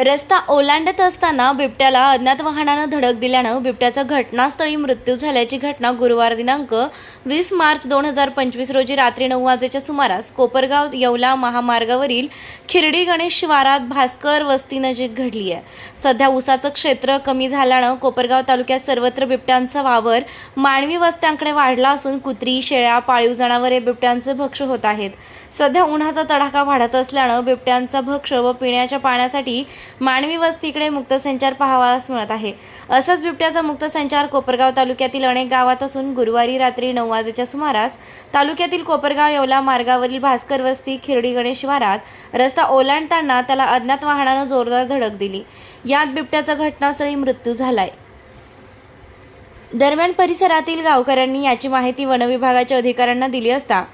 रस्ता ओलांडत असताना बिबट्याला अज्ञात वाहनानं धडक दिल्यानं बिबट्याचा घटनास्थळी मृत्यू झाल्याची घटना गुरुवार दिनांक वीस मार्च दोन हजार पंचवीस रोजी रात्री नऊ वाजेच्या सुमारास कोपरगाव येवला महामार्गावरील खिरडी गणेश शिवारात भास्कर वस्ती नजीक घडली आहे. सध्या उसाचं क्षेत्र कमी झाल्यानं कोपरगाव तालुक्यात सर्वत्र बिबट्यांचा वावर मानवी वस्त्यांकडे वाढला असून कुत्री शेळ्या पाळीव जनावरे बिबट्यांचे भक्ष होत आहेत. सध्या उन्हाचा तडाखा वाढत असल्यानं बिबट्यांचा भक्ष व पिण्याच्या पाण्यासाठी मानवी वस्तीकडे मुक्त संचार पाहावास मिळत आहे. असंच बिबट्याचा मुक्त संचार कोपरगाव तालुक्यातील अनेक गावात असून गुरुवारी रात्री नऊ वाजेच्या सुमारास तालुक्यातील कोपरगाव येवला मार्गावरील भास्कर वस्ती खिरडी गणेश शिवारात रस्ता ओलांडताना त्याला अज्ञात वाहनानं जोरदार धडक दिली. यात बिबट्याचा घटनास्थळी मृत्यू झालाय. दरम्यान परिसरातील गावकऱ्यांनी याची माहिती वनविभागाच्या अधिकाऱ्यांना दिली असता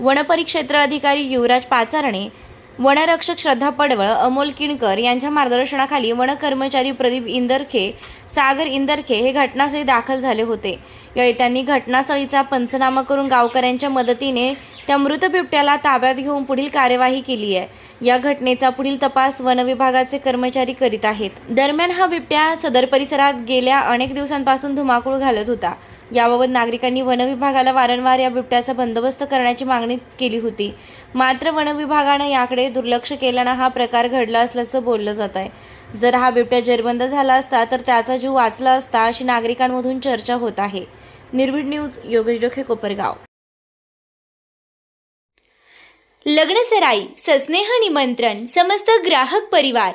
वनपरिक्षेत्र अधिकारी युवराज पाचारणे वनरक्षक श्रद्धा पडवळ अमोल किणकर यांच्या मार्गदर्शनाखाली वन कर्मचारी प्रदीप इंदरखे सागर इंदरखे हे घटनास्थळी दाखल झाले होते. यावेळी त्यांनी घटनास्थळीचा पंचनामा करून गावकऱ्यांच्या मदतीने त्या मृत बिबट्याला ताब्यात घेऊन पुढील कार्यवाही केली आहे. या घटनेचा पुढील तपास वनविभागाचे कर्मचारी करीत आहेत. दरम्यान हा बिबट्या सदर परिसरात गेल्या अनेक दिवसांपासून धुमाकूळ घालत होता. याबाबत नागरिकांनी वनविभागाला वारंवार या बिबट्याचा बंदोबस्त करण्याची मागणी केली होती. मात्र वनविभागानं याकडे दुर्लक्ष केल्यानं हा प्रकार घडला असल्याचं बोललं जात आहे. जर हा बिबट्या जेरबंद झाला असता तर त्याचा जीव वाचला असता अशी नागरिकांमधून चर्चा होत आहे. निर्भीड न्यूज योगेश डोखे कोपरगाव. लग्नसराई सस्नेह निमंत्रण समस्त ग्राहक परिवार